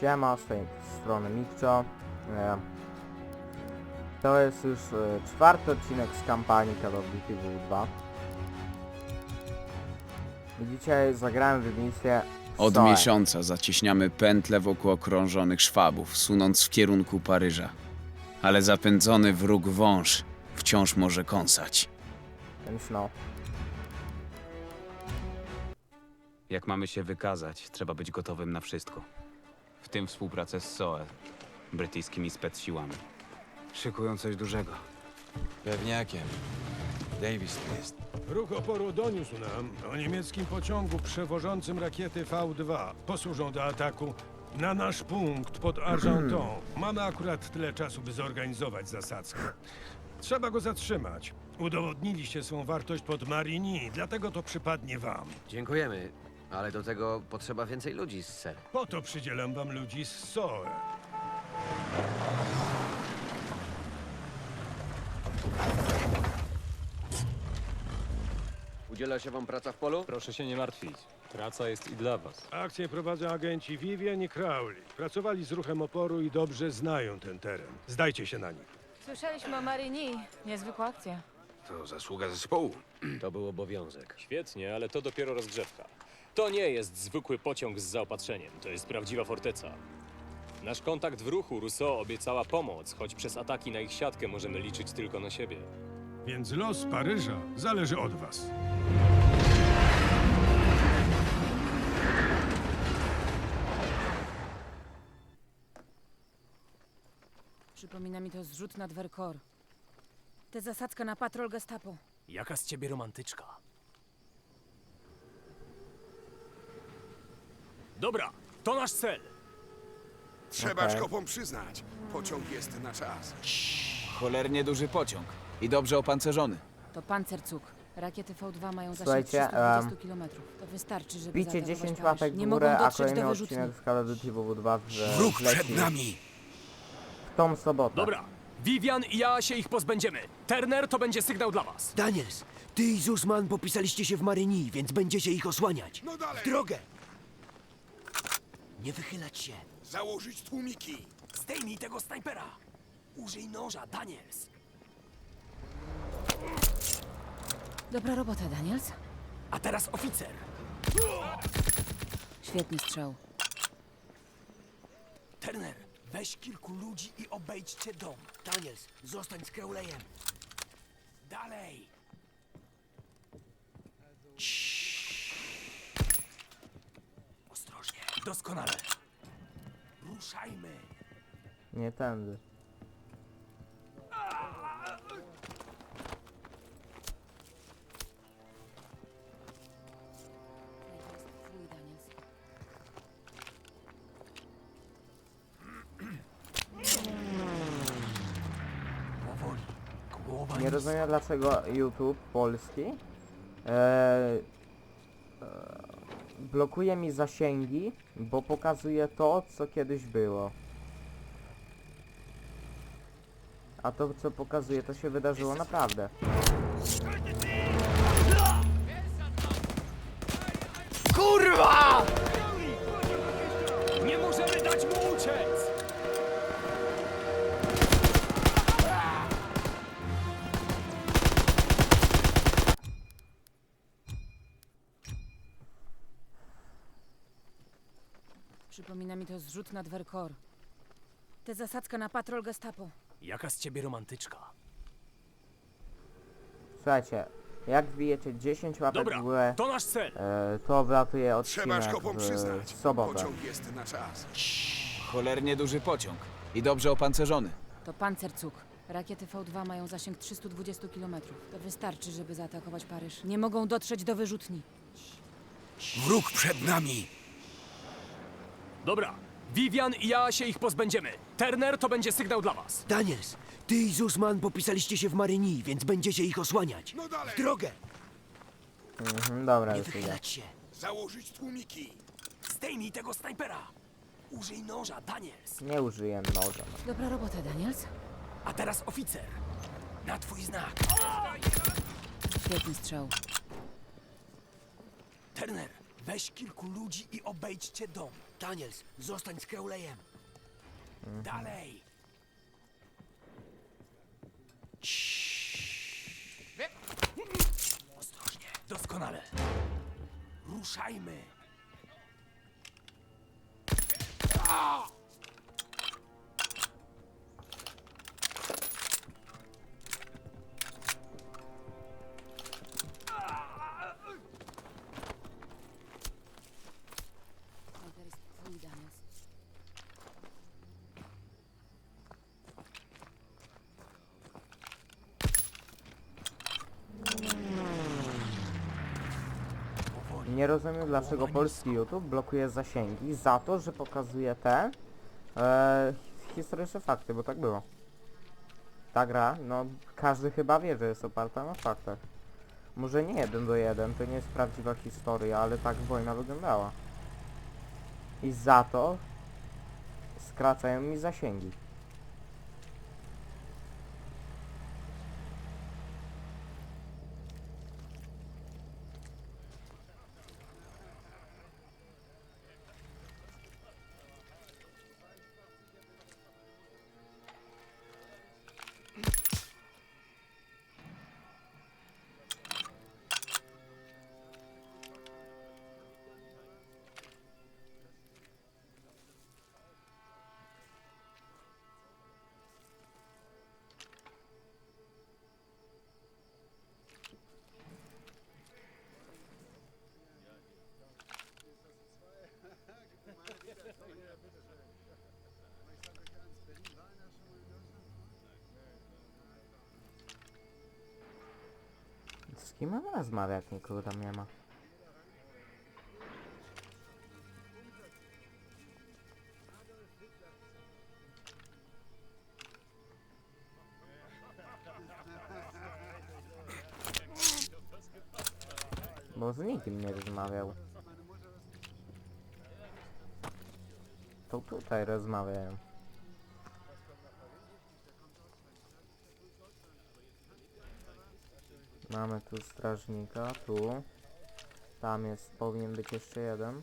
Siema, z tej strony Mikcio. E, To jest już e, czwarty odcinek z kampanii Call of Duty WW2. I dzisiaj zagrałem w misję Od Zoe. miesiąca zacieśniamy pętle wokół okrążonych szwabów, sunąc w kierunku Paryża. Ale zapędzony wróg wąż wciąż może kąsać. Więc no, Jak mamy się wykazać, trzeba być gotowym na wszystko. W tym współpracę z SOE, brytyjskimi specsiłami. Szykują coś dużego. Pewniakiem. Davis tu jest. Ruch oporu doniósł nam o niemieckim pociągu przewożącym rakiety V2. Posłużą do ataku na nasz punkt pod Argenton. Mamy akurat tyle czasu, by zorganizować zasadzkę. Trzeba go zatrzymać. Udowodniliście swą wartość pod Marigny, dlatego to przypadnie wam. Dziękujemy, ale do tego potrzeba więcej ludzi, ser. Po to przydzielam wam ludzi z SOE. Udziela się wam praca w polu? Proszę się nie martwić. Praca jest i dla was. Akcję prowadzą agenci Vivian i Crowley. Pracowali z ruchem oporu i dobrze znają ten teren. Zdajcie się na nich. Słyszeliśmy o Maryni. Niezwykła akcja. To zasługa zespołu. To był obowiązek. Świetnie, ale to dopiero rozgrzewka. To nie jest zwykły pociąg z zaopatrzeniem, to jest prawdziwa forteca. Nasz kontakt w ruchu Rousseau obiecała pomoc, choć przez ataki na ich siatkę możemy liczyć tylko na siebie. Więc los Paryża zależy od was. Przypomina mi to zrzut nad Vercors. Tę zasadzkę na patrol Gestapo. Jaka z ciebie romantyczka? Dobra, to nasz cel. Trzeba Okej. szkopom przyznać. Pociąg jest na czas. Cholernie duży pociąg i dobrze opancerzony. To pancercuk. Rakiety V2 mają zasięg Słuchajcie, 320 km. To wystarczy, żeby Bicie zaatakować 10 Paryż. łapek w Nie górę, mogą a dotrzeć kolejny do wyrzutni. odcinek z Call of Duty WW2 w, Wróg wleci przed nami. w tą sobotę. Dobra, Vivian i ja się ich pozbędziemy. Turner to będzie sygnał dla was. Daniels, ty i Zusman popisaliście się w Marynii, więc będziecie ich osłaniać. No dalej. W drogę! Nie wychylać się. Założyć tłumiki. Zdejmij tego snajpera! Użyj noża, Daniels! Dobra robota, Daniels. A teraz oficer! Świetny strzał. Turner, weź kilku ludzi i obejdźcie dom. Daniels, zostań z Crowleyem. Dalej! Ostrożnie. Doskonale. Ruszajmy. Nie tędy. To jest twój, Daniels. Powoli. Głowa Nie rozumiem dlaczego YouTube polski e, blokuje mi zasięgi, bo pokazuje to, co kiedyś było. A to, co pokazuje, to się wydarzyło naprawdę. Nie mi to zrzut nad Vercors. Tę zasadzkę na patrol Gestapo. Jaka z ciebie romantyczka? Słuchajcie, jak wbijecie 10 łapek Dobra, w górę, to nasz cel. e, to wlatuje Trzeba odcinek szkopom w przyznać. sobotę. Pociąg jest na czas. Cholernie duży pociąg i dobrze opancerzony. To pancercuk. Rakiety V2 mają zasięg 320 km. To wystarczy, żeby zaatakować Paryż. Nie mogą dotrzeć do wyrzutni. Wróg przed nami. Dobra, Vivian i ja się ich pozbędziemy. Turner to będzie sygnał dla was. Daniels, ty i Zusman popisaliście się w Marynii, więc będziecie ich osłaniać. No dalej. W drogę! Mhm, dobra, Nie już idę. wychylać się. Założyć tłumiki. Zdejmij tego snajpera! Użyj noża, Daniels. Nie użyję noża. no. Dobra robota, Daniels. A teraz oficer. Na twój znak. Świetny strzał. Turner, Weź kilku ludzi i obejdźcie dom. Daniels, zostań z Crowleyem. Dalej! Ostrożnie. Doskonale. Ruszajmy. Nie rozumiem dlaczego polski YouTube blokuje zasięgi za to, że pokazuje te e, historyczne fakty, bo tak było. Ta gra, no każdy chyba wie, że jest oparta na faktach. Może nie jeden do jeden, to nie jest prawdziwa historia, ale tak wojna wyglądała. I za to skracają mi zasięgi. Z kim mam rozmawiać, jak nikogo tam nie ma? Bo z nikim nie rozmawiał. To tutaj rozmawiają. Mamy tu strażnika, tu. Tam jest, powinien być jeszcze jeden.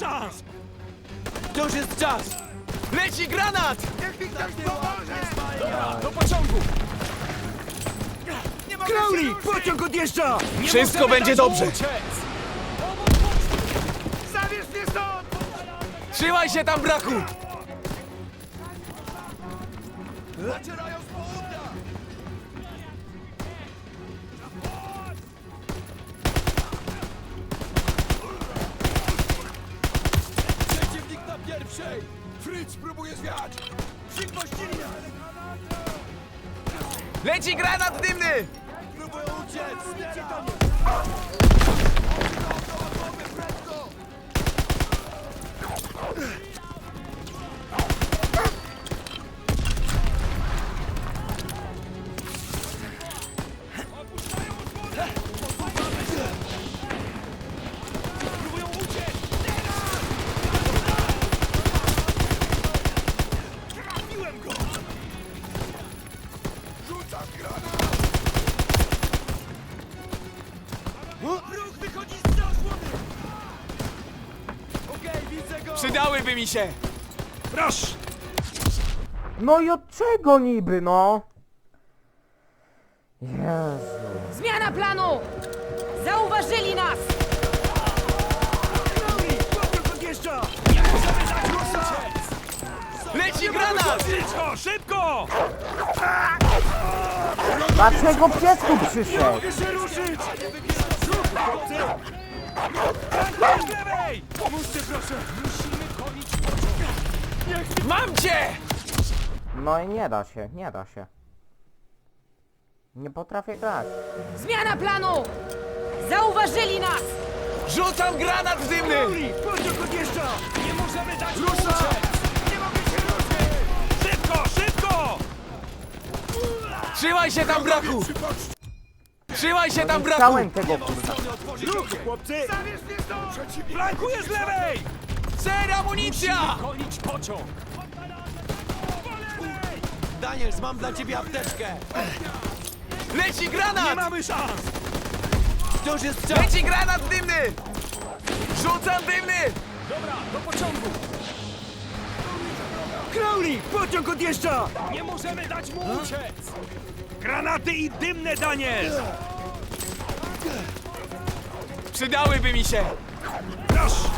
szans! Wciąż jest czas! Leci granat! Dobra, do pociągu! Crowley! Pociąg odjeżdża! Nie Wszystko możemy będzie dać mu dobrze. uciec! Zabierz mnie stąd! Trzymaj się tam, brachu! Zacierają Przydałyby mi się! Proszę! No i od czego niby, no? Jezu. Zmiana planu! Zauważyli nas! Leci granat! Szybko, szybko! Dlaczego pies tu przyszedł? się ruszyć! Z lewej! Pomóżcie proszę! Mam cię! No i nie da się, nie da się. Nie potrafię grać. Zmiana planu! Zauważyli nas! Rzucam granat dymny! Pociąg odjeżdża! Nie możemy dać Rusza! Nie mogę się ruszyć! Szybko, szybko! Trzymaj się tam, braku! Trzymaj się tam, braku! Chciałem tego kurwa. Ruch, chłopcy! Zabierz mnie stąd! Flankuję z lewej! Ser, amunicja! Gonić pociąg! Daniels, mam dla ciebie apteczkę! Leci Nie granat! mamy szans! Już jest czas! Leci granat dymny! Rzucam dymny! Dobra, do pociągu! Crowley, pociąg odjeżdża! Nie możemy dać mu uciec! Granaty i dymne, Daniel! Przydałyby mi się! Proszę!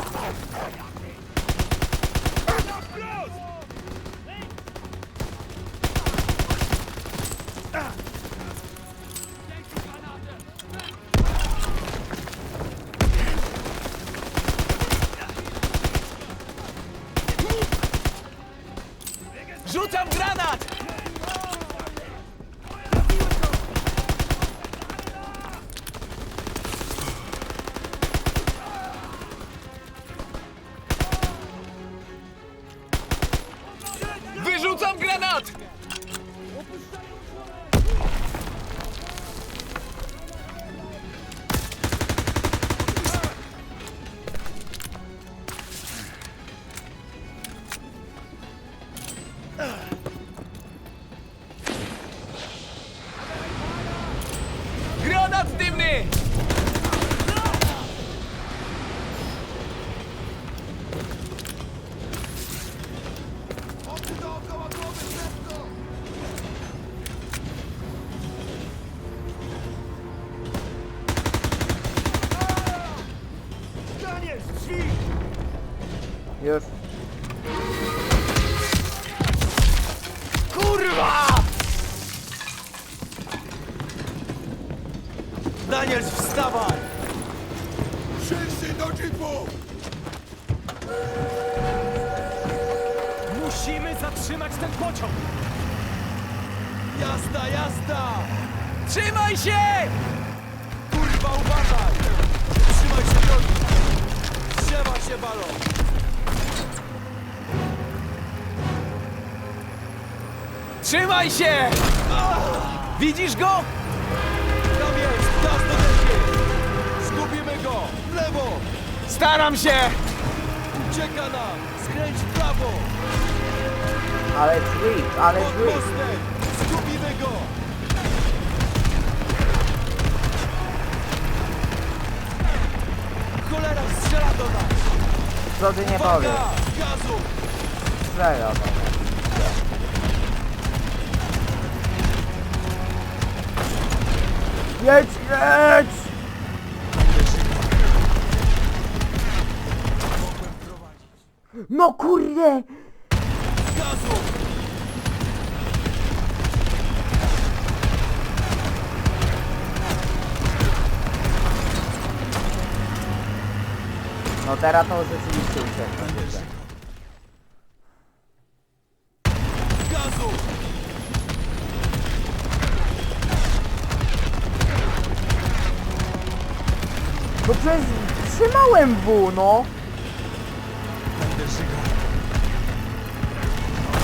Rzucam granat! Balon! Trzymaj się! Widzisz go? Tam jest! Gaz do! Zgubimy go! W lewo! Staram się! Ucieka nam! Skręć w prawo! Ale drzwi, ale Pod mostem! Zgubimy go! Cholera strzela do nas! Co ty nie powiesz? Mnie. Jedź, jedź! No kurde! No teraz to rzeczywiście uciekłem. Gazu! No przecież trzymałem W, no!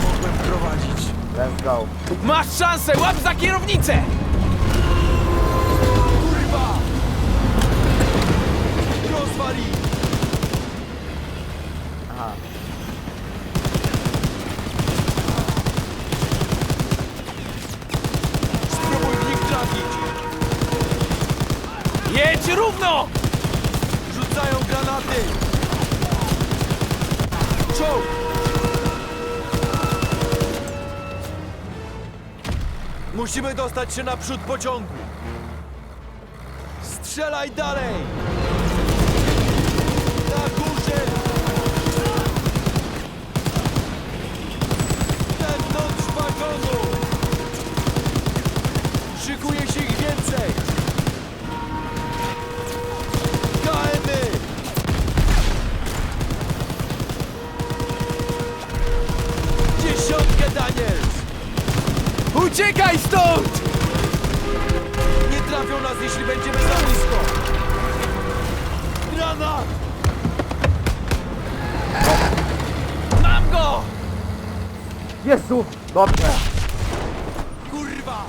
Mogłem prowadzić. Let's go. Masz szansę! Łap za kierownicę! Musimy dostać się naprzód pociągu. Strzelaj dalej! Na górze! Wewnątrz wagonu! Szykuje się ich więcej! Uciekaj stąd! Nie trafią nas, jeśli będziemy za blisko! Granat! Mam go! Jezu! Dobrze! Kurwa!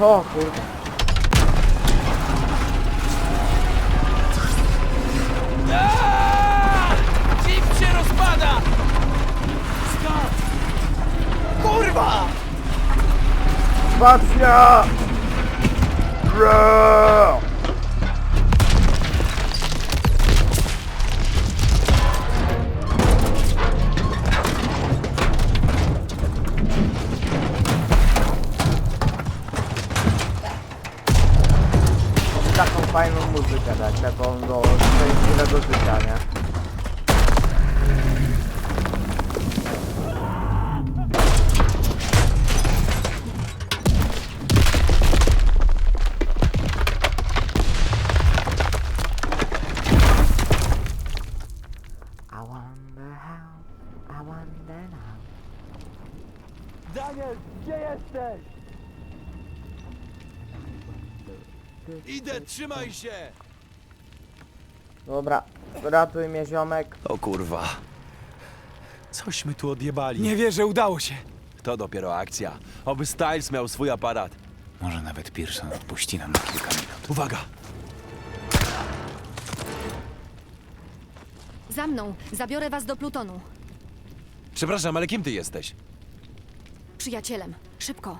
O kurde. Jeep się rozpada! Skacz! Kurwa! Spacja! Bro! Taką fajną muzykę dać, taką do szczęśliwego życia, nie? Jesteś? Idę, trzymaj się! Dobra, ratuj mnie ziomek. O kurwa. Cośmy tu odjebali. Nie wierzę, udało się. To dopiero akcja. Oby Styles miał swój aparat. Może nawet Pearson odpuści nam na kilka minut. Uwaga! Za mną. Zabiorę was do Plutonu. Przepraszam, ale kim ty jesteś? Przyjacielem. Szybko.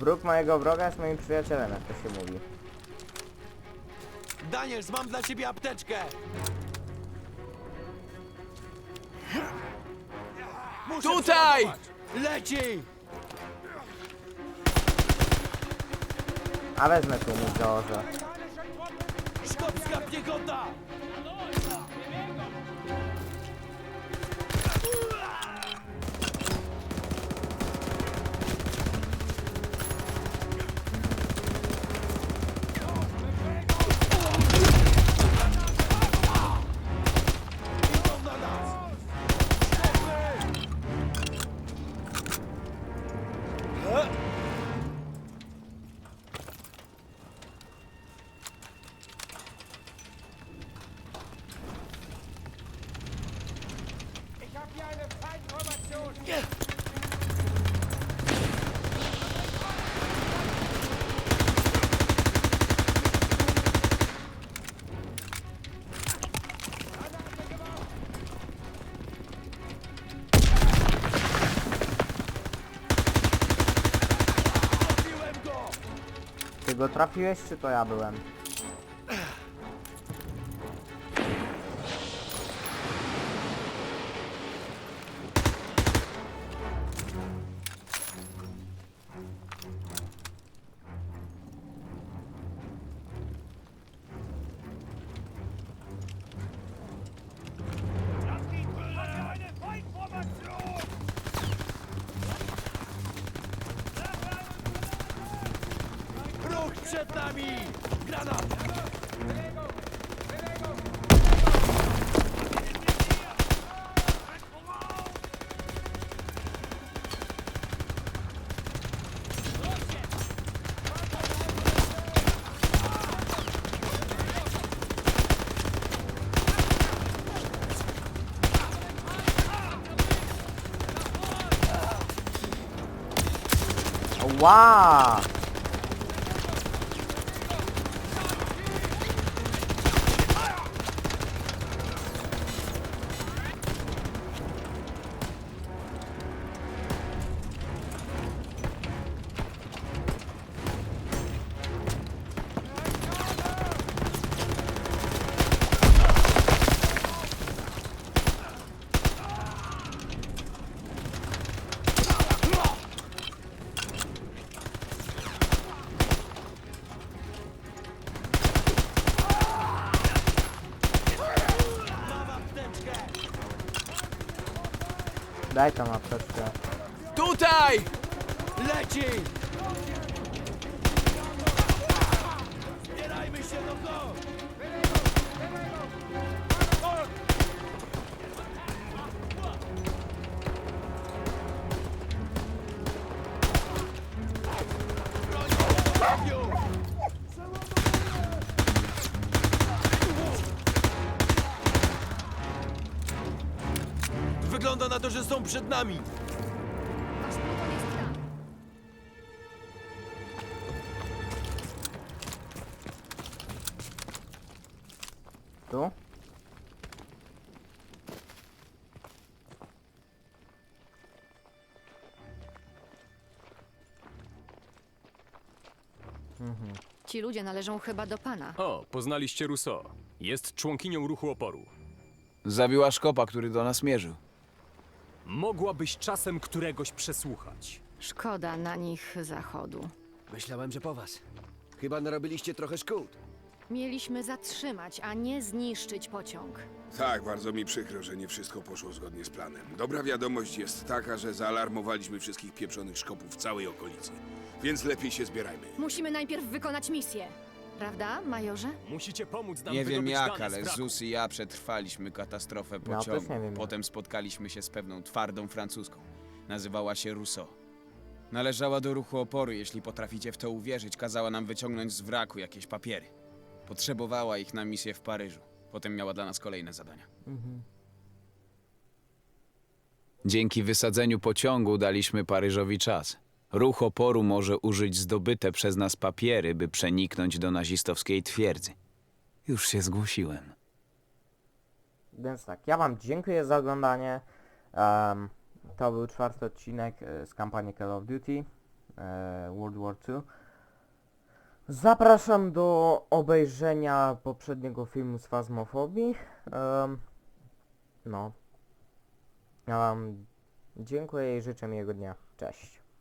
Wróg mojego wroga jest moim przyjacielem, jak to się mówi. Daniels, mam dla ciebie apteczkę! Muszę Tutaj! przeładować. Leci! A wezmę tu mu założę. Szkopska piechota! Ty trafiłeś, czy to ja byłem? Przed nami! Granat! Ła! Daj tam apteczkę. Tutaj! Leci! Są przed nami. Wasz pluton jest tam. Tu? Ci ludzie należą chyba do pana. O, poznaliście Rousseau. Jest członkinią ruchu oporu. Zabiła szkopa, który do nas mierzył. Mogłabyś czasem któregoś przesłuchać. Szkoda na nich zachodu. Myślałem, że po was. Chyba narobiliście trochę szkód. Mieliśmy zatrzymać, a nie zniszczyć pociąg. Tak, bardzo mi przykro, że nie wszystko poszło zgodnie z planem. Dobra wiadomość jest taka, że zaalarmowaliśmy wszystkich pieprzonych szkopów w całej okolicy. Więc lepiej się zbierajmy. Musimy najpierw wykonać misję. Prawda, majorze? Musicie pomóc nam Nie wiem wydobyć jak, dane z ale wraku. Zus i ja przetrwaliśmy katastrofę No, też pociągu. nie wiem jak. Potem spotkaliśmy się z pewną twardą francuską. Nazywała się Rousseau. Należała do ruchu oporu, jeśli potraficie w to uwierzyć. Kazała nam wyciągnąć z wraku jakieś papiery. Potrzebowała ich na misję w Paryżu. Potem miała dla nas kolejne zadania. Dzięki wysadzeniu pociągu daliśmy Paryżowi czas. Ruch oporu może użyć zdobyte przez nas papiery, by przeniknąć do nazistowskiej twierdzy. Już się zgłosiłem. Więc tak, ja wam dziękuję za oglądanie. To był czwarty odcinek e, z kampanii Call of Duty e, World War II. Zapraszam do obejrzenia poprzedniego filmu z Fazmofobii. No. Ja wam dziękuję i życzę miłego dnia. Cześć.